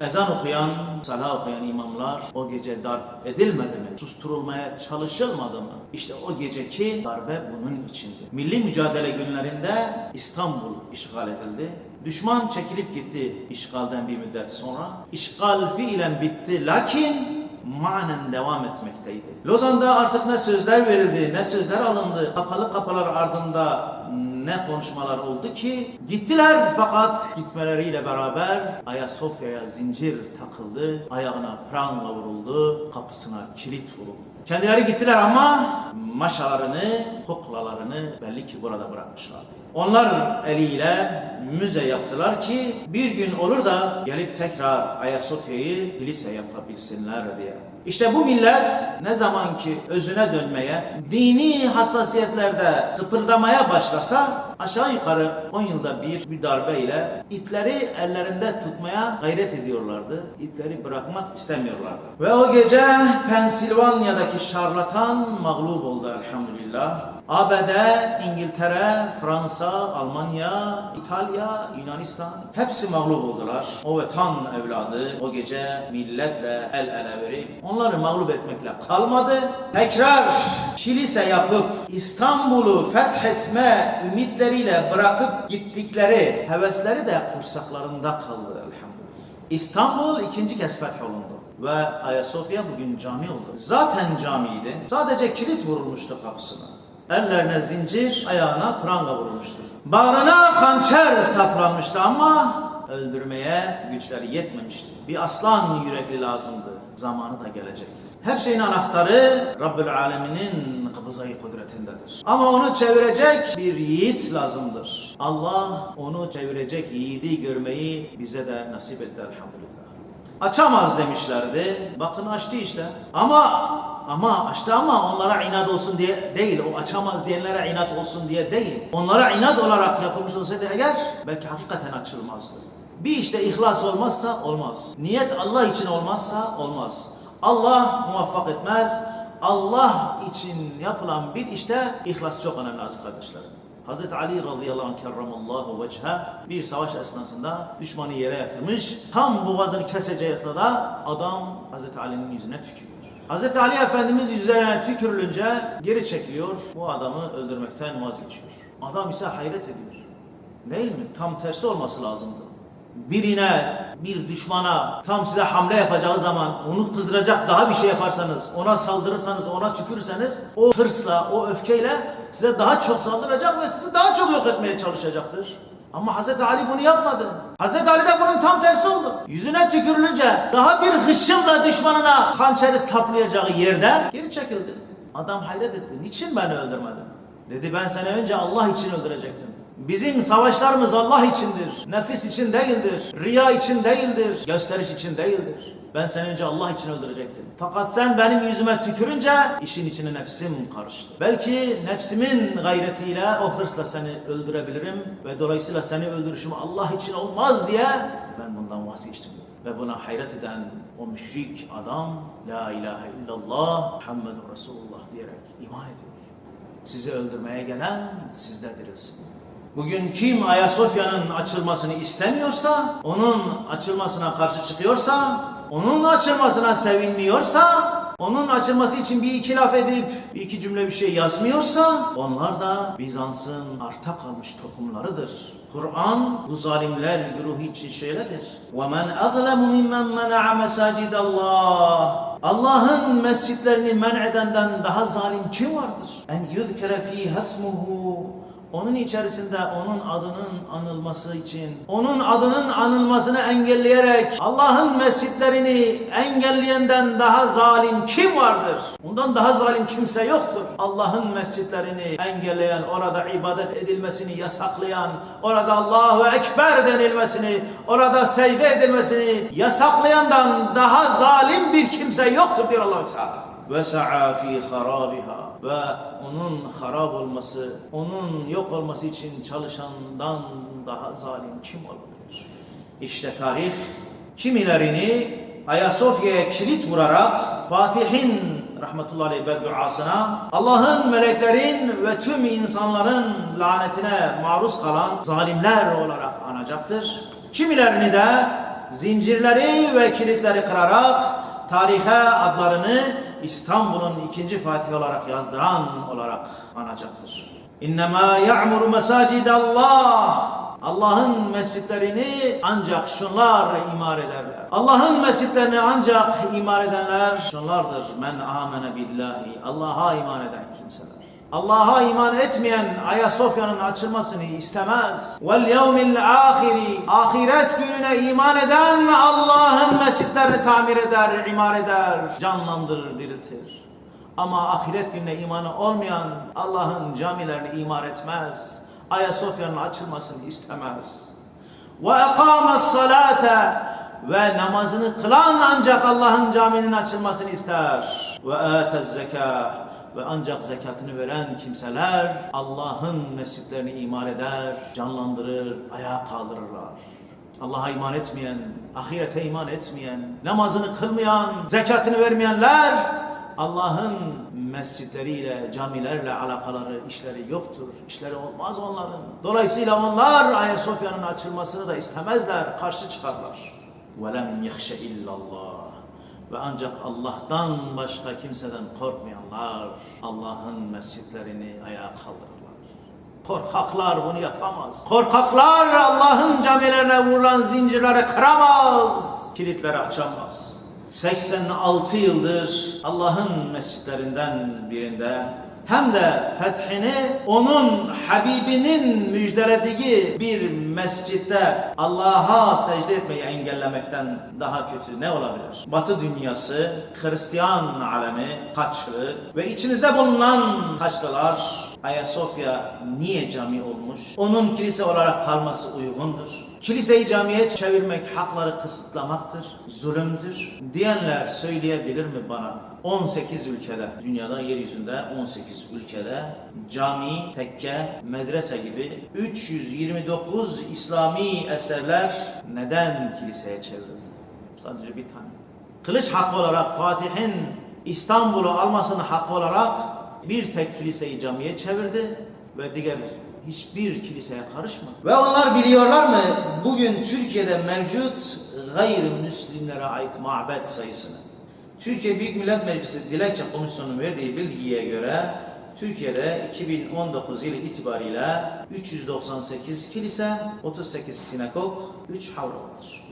Ezan okuyan, salah okuyan imamlar o gece darp edilmedi mi? Susturulmaya çalışılmadı mı? İşte o geceki darbe bunun içindi. Milli mücadele günlerinde İstanbul işgal edildi. Düşman çekilip gitti işgalden bir müddet sonra. İşgal fiilen bitti lakin manen devam etmekteydi. Lozan'da artık ne sözler verildi, ne sözler alındı. Kapalı kapılar ardında ne konuşmalar oldu ki gittiler fakat gitmeleriyle beraber Ayasofya'ya zincir takıldı, ayağına pranga vuruldu, kapısına kilit vuruldu. Kendileri gittiler ama maşalarını, kuklalarını belli ki burada bırakmışlardı. Onlar eliyle müze yaptılar ki bir gün olur da gelip tekrar Ayasofya'yı kilise yapabilsinler diye. İşte bu millet ne zaman ki özüne dönmeye, dini hassasiyetlerde tıpırdamaya başlasa aşağı yukarı 10 yılda bir bir darbeyle ipleri ellerinde tutmaya gayret ediyorlardı. İpleri bırakmak istemiyorlardı. Ve o gece Pensilvanya'daki şarlatan mağlup oldu elhamdülillah. ABD, İngiltere, Fransa, Almanya, İtalya, Yunanistan hepsi mağlup oldular. O vatan evladı o gece milletle el ele verip onları mağlup etmekle kalmadı. Tekrar kilise yapıp İstanbul'u fethetme ümitleriyle bırakıp gittikleri hevesleri de kursaklarında kaldı elhamdülillah. İstanbul ikinci kez fetholundu. Ve Ayasofya bugün cami oldu. Zaten camiydi. Sadece kilit vurulmuştu kapısına. Ellerine zincir, ayağına pranga vurulmuştu. Bağrına hançer saplanmıştı ama öldürmeye güçleri yetmemişti. Bir aslan yürekli lazımdı. Zamanı da gelecekti. Her şeyin anahtarı Rabbül Alemin'in kıbızayı kudretindedir. Ama onu çevirecek bir yiğit lazımdır. Allah onu çevirecek yiğidi görmeyi bize de nasip etti elhamdülillah. Açamaz demişlerdi. Bakın açtı işte. Ama ama açtı ama onlara inat olsun diye değil. O açamaz diyenlere inat olsun diye değil. Onlara inat olarak yapılmış olsaydı eğer belki hakikaten açılmazdı. Bir işte ihlas olmazsa olmaz. Niyet Allah için olmazsa olmaz. Allah muvaffak etmez. Allah için yapılan bir işte ihlas çok önemli aziz kardeşlerim. Hazreti Ali radıyallahu anh kerramallahu veçhe bir savaş esnasında düşmanı yere yatırmış. Tam boğazını keseceği esnada adam Hazreti Ali'nin yüzüne tükürüyor. Hazreti Ali Efendimiz yüzlerine tükürülünce geri çekiliyor. Bu adamı öldürmekten vazgeçiyor. Adam ise hayret ediyor. Değil mi? Tam tersi olması lazımdı. Birine, bir düşmana tam size hamle yapacağı zaman onu kızdıracak daha bir şey yaparsanız, ona saldırırsanız, ona tükürürseniz o hırsla, o öfkeyle size daha çok saldıracak ve sizi daha çok yok etmeye çalışacaktır. Ama Hz. Ali bunu yapmadı. Hz. Ali de bunun tam tersi oldu. Yüzüne tükürülünce daha bir hışımla düşmanına hançeri saplayacağı yerde geri çekildi. Adam hayret etti. Niçin beni öldürmedin? Dedi ben seni önce Allah için öldürecektim. Bizim savaşlarımız Allah içindir. Nefis için değildir. Riya için değildir. Gösteriş için değildir. Ben seni önce Allah için öldürecektim. Fakat sen benim yüzüme tükürünce işin içine nefsim karıştı. Belki nefsimin gayretiyle o hırsla seni öldürebilirim ve dolayısıyla seni öldürüşüm Allah için olmaz diye ben bundan vazgeçtim. Ve buna hayret eden o müşrik adam La ilahe illallah Muhammedun Resulullah diyerek iman ediyor. Sizi öldürmeye gelen sizde dirilsin. Bugün kim Ayasofya'nın açılmasını istemiyorsa, onun açılmasına karşı çıkıyorsa, onun açılmasına sevinmiyorsa, onun açılması için bir iki laf edip bir iki cümle bir şey yazmıyorsa, onlar da Bizans'ın arta kalmış tohumlarıdır. Kur'an bu zalimler güruhu için şöyledir. وَمَنْ أَظْلَمُ مِمَّنْ مَنَعَ مَسَاجِدَ اللّٰهِ Allah'ın mescitlerini men edenden daha zalim kim vardır? En yuzkere fi hasmuhu onun içerisinde onun adının anılması için, onun adının anılmasını engelleyerek Allah'ın mescitlerini engelleyenden daha zalim kim vardır? Ondan daha zalim kimse yoktur. Allah'ın mescitlerini engelleyen, orada ibadet edilmesini yasaklayan, orada Allahu Ekber denilmesini, orada secde edilmesini yasaklayandan daha zalim bir kimse yoktur diyor Allah Teala. Ve sa'a fi harabiha ve onun harap olması, onun yok olması için çalışandan daha zalim kim olabilir? İşte tarih kimilerini Ayasofya'ya kilit vurarak Fatih'in rahmetullahi aleyh bedduasına Allah'ın, meleklerin ve tüm insanların lanetine maruz kalan zalimler olarak anacaktır. Kimilerini de zincirleri ve kilitleri kırarak tarihe adlarını İstanbul'un ikinci Fatih olarak yazdıran olarak anacaktır. İnnemâ ya'muru mesâcidallah Allah'ın mescitlerini ancak şunlar imar ederler. Allah'ın mescitlerini ancak imar edenler şunlardır. Men amene billahi. Allah'a iman eden kimseler. Allah'a iman etmeyen Ayasofya'nın açılmasını istemez. Vel yevmil ahiri. Ahiret gününe iman eden Allah'ın mescitlerini tamir eder, imar eder, canlandırır, diriltir. Ama ahiret gününe imanı olmayan Allah'ın camilerini imar etmez. Ayasofya'nın açılmasını istemez. Ve ekames salate ve namazını kılan ancak Allah'ın caminin açılmasını ister. Ve atez zeka ve ancak zekatını veren kimseler Allah'ın mescitlerini imar eder, canlandırır, ayağa kaldırırlar. Allah'a iman etmeyen, ahirete iman etmeyen, namazını kılmayan, zekatını vermeyenler Allah'ın mescitleriyle, camilerle alakaları, işleri yoktur. İşleri olmaz onların. Dolayısıyla onlar Ayasofya'nın açılmasını da istemezler, karşı çıkarlar. وَلَمْ يَخْشَ اِلَّا اللّٰهِ ve ancak Allah'tan başka kimseden korkmayanlar Allah'ın mescitlerini ayağa kaldırırlar. Korkaklar bunu yapamaz. Korkaklar Allah'ın camilerine vurulan zincirleri kıramaz. Kilitleri açamaz. 86 yıldır Allah'ın mescitlerinden birinde hem de fethini onun Habibinin müjdelediği bir mescitte Allah'a secde etmeyi engellemekten daha kötü ne olabilir? Batı dünyası, Hristiyan alemi, Haçlı ve içinizde bulunan Haçlılar Ayasofya niye cami olmuş? Onun kilise olarak kalması uygundur. Kiliseyi camiye çevirmek hakları kısıtlamaktır, zulümdür. Diyenler söyleyebilir mi bana? 18 ülkede, dünyada yeryüzünde 18 ülkede cami, tekke, medrese gibi 329 İslami eserler neden kiliseye çevrildi? Sadece bir tane. Kılıç hakkı olarak Fatih'in İstanbul'u almasını hakkı olarak bir tek kiliseyi camiye çevirdi ve diğer hiçbir kiliseye karışmadı. Ve onlar biliyorlar mı bugün Türkiye'de mevcut gayrimüslimlere ait mabet sayısını? Türkiye Büyük Millet Meclisi Dilekçe Komisyonu'nun verdiği bilgiye göre Türkiye'de 2019 yılı itibariyle 398 kilise, 38 sinagog, 3 havra vardır.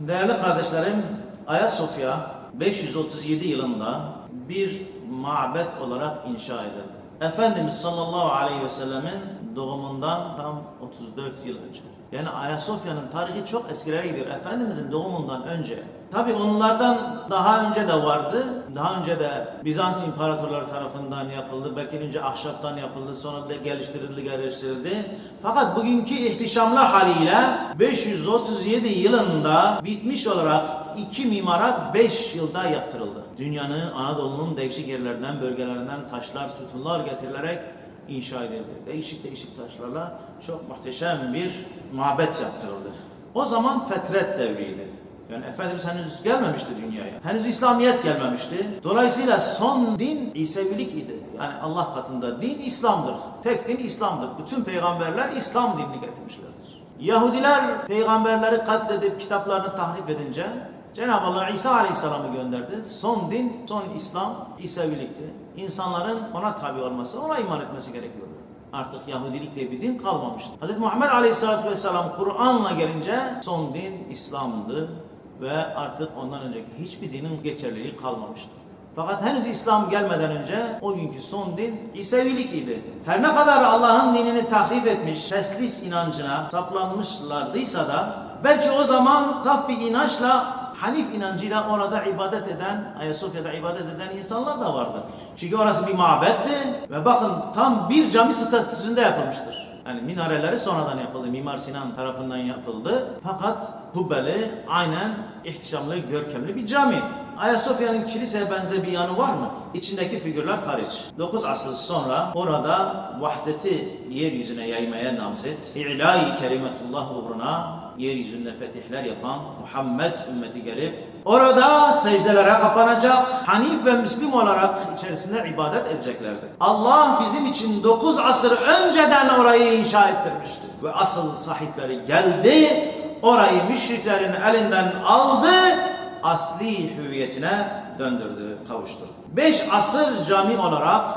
Değerli kardeşlerim, Ayasofya 537 yılında bir mabet olarak inşa edildi. Efendimiz sallallahu aleyhi ve sellemin doğumundan tam 34 yıl önce. Yani Ayasofya'nın tarihi çok eskilere gidiyor. Efendimizin doğumundan önce. Tabi onlardan daha önce de vardı. Daha önce de Bizans imparatorları tarafından yapıldı. Belki önce ahşaptan yapıldı. Sonra da geliştirildi, geliştirildi. Fakat bugünkü ihtişamlı haliyle 537 yılında bitmiş olarak iki mimara 5 yılda yaptırıldı. Dünyanın, Anadolu'nun değişik yerlerinden, bölgelerinden taşlar, sütunlar getirilerek inşa edildi. Değişik değişik taşlarla çok muhteşem bir mabet yaptırıldı. O zaman fetret devriydi. Yani Efendimiz henüz gelmemişti dünyaya. Henüz İslamiyet gelmemişti. Dolayısıyla son din İsevilik idi. Yani Allah katında din İslam'dır. Tek din İslam'dır. Bütün peygamberler İslam dinini getirmişlerdir. Yahudiler peygamberleri katledip kitaplarını tahrif edince Cenab-ı Allah İsa Aleyhisselam'ı gönderdi. Son din, son İslam İsevilikti. İnsanların ona tabi olması, ona iman etmesi gerekiyordu. Artık Yahudilik diye bir din kalmamıştı. Hz. Muhammed Aleyhisselatü Vesselam Kur'an'la gelince son din İslam'dı ve artık ondan önceki hiçbir dinin geçerliliği kalmamıştı. Fakat henüz İslam gelmeden önce o günkü son din İsevilik idi. Her ne kadar Allah'ın dinini tahrif etmiş, teslis inancına saplanmışlardıysa da belki o zaman saf bir inançla Hanif inancıyla orada ibadet eden, Ayasofya'da ibadet eden insanlar da vardı. Çünkü orası bir mabetti ve bakın tam bir cami statüsünde yapılmıştır. Yani minareleri sonradan yapıldı. Mimar Sinan tarafından yapıldı. Fakat kubbeli aynen ihtişamlı, görkemli bir cami. Ayasofya'nın kiliseye benzer bir yanı var mı? İçindeki figürler hariç. 9 asır sonra orada vahdeti yeryüzüne yaymaya namzet, İlahi kelimetullah uğruna yeryüzünde fetihler yapan Muhammed ümmeti gelip orada secdelere kapanacak, Hanif ve Müslim olarak içerisinde ibadet edeceklerdi. Allah bizim için 9 asır önceden orayı inşa ettirmişti. Ve asıl sahipleri geldi, orayı müşriklerin elinden aldı, asli hüviyetine döndürdü, kavuşturdu. Beş asır cami olarak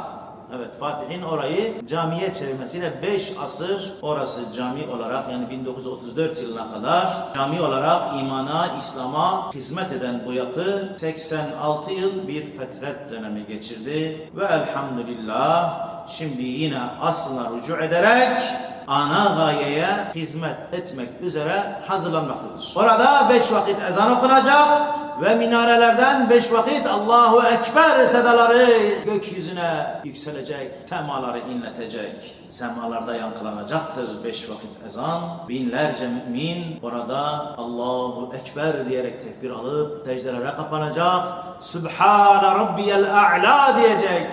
Evet Fatih'in orayı camiye çevirmesiyle 5 asır orası cami olarak yani 1934 yılına kadar cami olarak imana, İslam'a hizmet eden bu yapı 86 yıl bir fetret dönemi geçirdi ve elhamdülillah şimdi yine aslına rücu ederek ana gayeye hizmet etmek üzere hazırlanmaktadır. Orada beş vakit ezan okunacak ve minarelerden beş vakit Allahu Ekber sedaları gökyüzüne yükselecek, semaları inletecek. Semalarda yankılanacaktır beş vakit ezan. Binlerce mümin orada Allahu Ekber diyerek tekbir alıp secdelere kapanacak. Sübhane Rabbiyel A'la diyecek.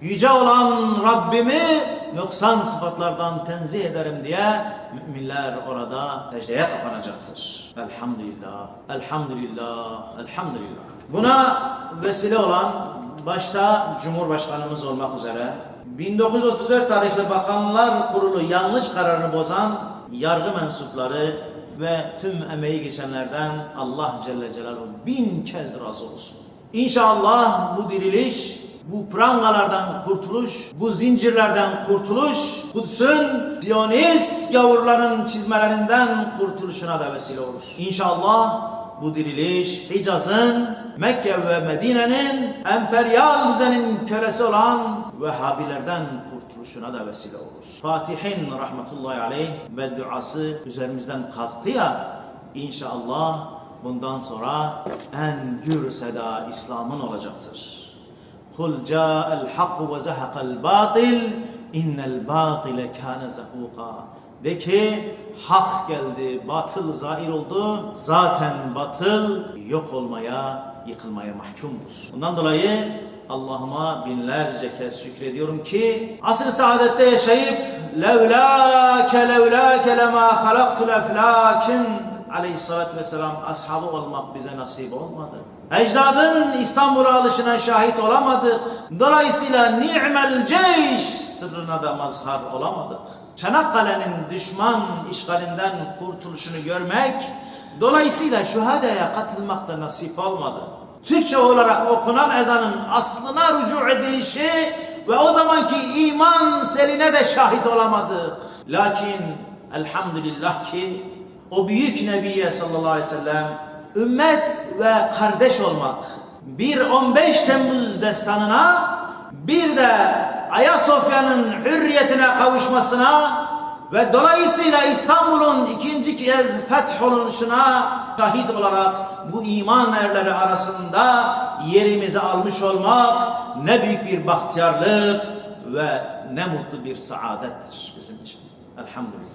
Yüce olan Rabbimi noksan sıfatlardan tenzih ederim diye müminler orada secdeye kapanacaktır. Elhamdülillah, elhamdülillah, elhamdülillah. Buna vesile olan başta Cumhurbaşkanımız olmak üzere 1934 tarihli Bakanlar Kurulu yanlış kararını bozan yargı mensupları ve tüm emeği geçenlerden Allah Celle Celaluhu bin kez razı olsun. İnşallah bu diriliş bu prangalardan kurtuluş, bu zincirlerden kurtuluş, Kudüs'ün Siyonist gavurların çizmelerinden kurtuluşuna da vesile olur. İnşallah bu diriliş Hicaz'ın, Mekke ve Medine'nin emperyal düzenin kölesi olan Vehhabilerden kurtuluşuna da vesile olur. Fatih'in rahmetullahi aleyh ve duası üzerimizden kalktı ya, İnşallah bundan sonra en gür seda İslam'ın olacaktır. Kul ca'al hak ve zahaqal batil innel batile kana zahuqa. De ki hak geldi, batıl zahir oldu. Zaten batıl yok olmaya, yıkılmaya mahkumdur. Bundan dolayı Allah'ıma binlerce kez şükrediyorum ki asr-ı saadette yaşayıp levlâke levlâke lemâ halaktul eflâkin aleyhissalatü vesselam ashabı olmak bize nasip olmadı. Ecdadın İstanbul'a alışına şahit olamadık. Dolayısıyla ni'mel ceyş sırrına da mazhar olamadık. Çanakkale'nin düşman işgalinden kurtuluşunu görmek, dolayısıyla şuhadaya katılmak da nasip olmadı. Türkçe olarak okunan ezanın aslına rücu edilişi ve o zamanki iman seline de şahit olamadık. Lakin elhamdülillah ki o büyük Nebiye sallallahu aleyhi ve sellem ümmet ve kardeş olmak bir 15 Temmuz destanına bir de Ayasofya'nın hürriyetine kavuşmasına ve dolayısıyla İstanbul'un ikinci kez fetholunuşuna şahit olarak bu iman erleri arasında yerimizi almış olmak ne büyük bir bahtiyarlık ve ne mutlu bir saadettir bizim için. Elhamdülillah.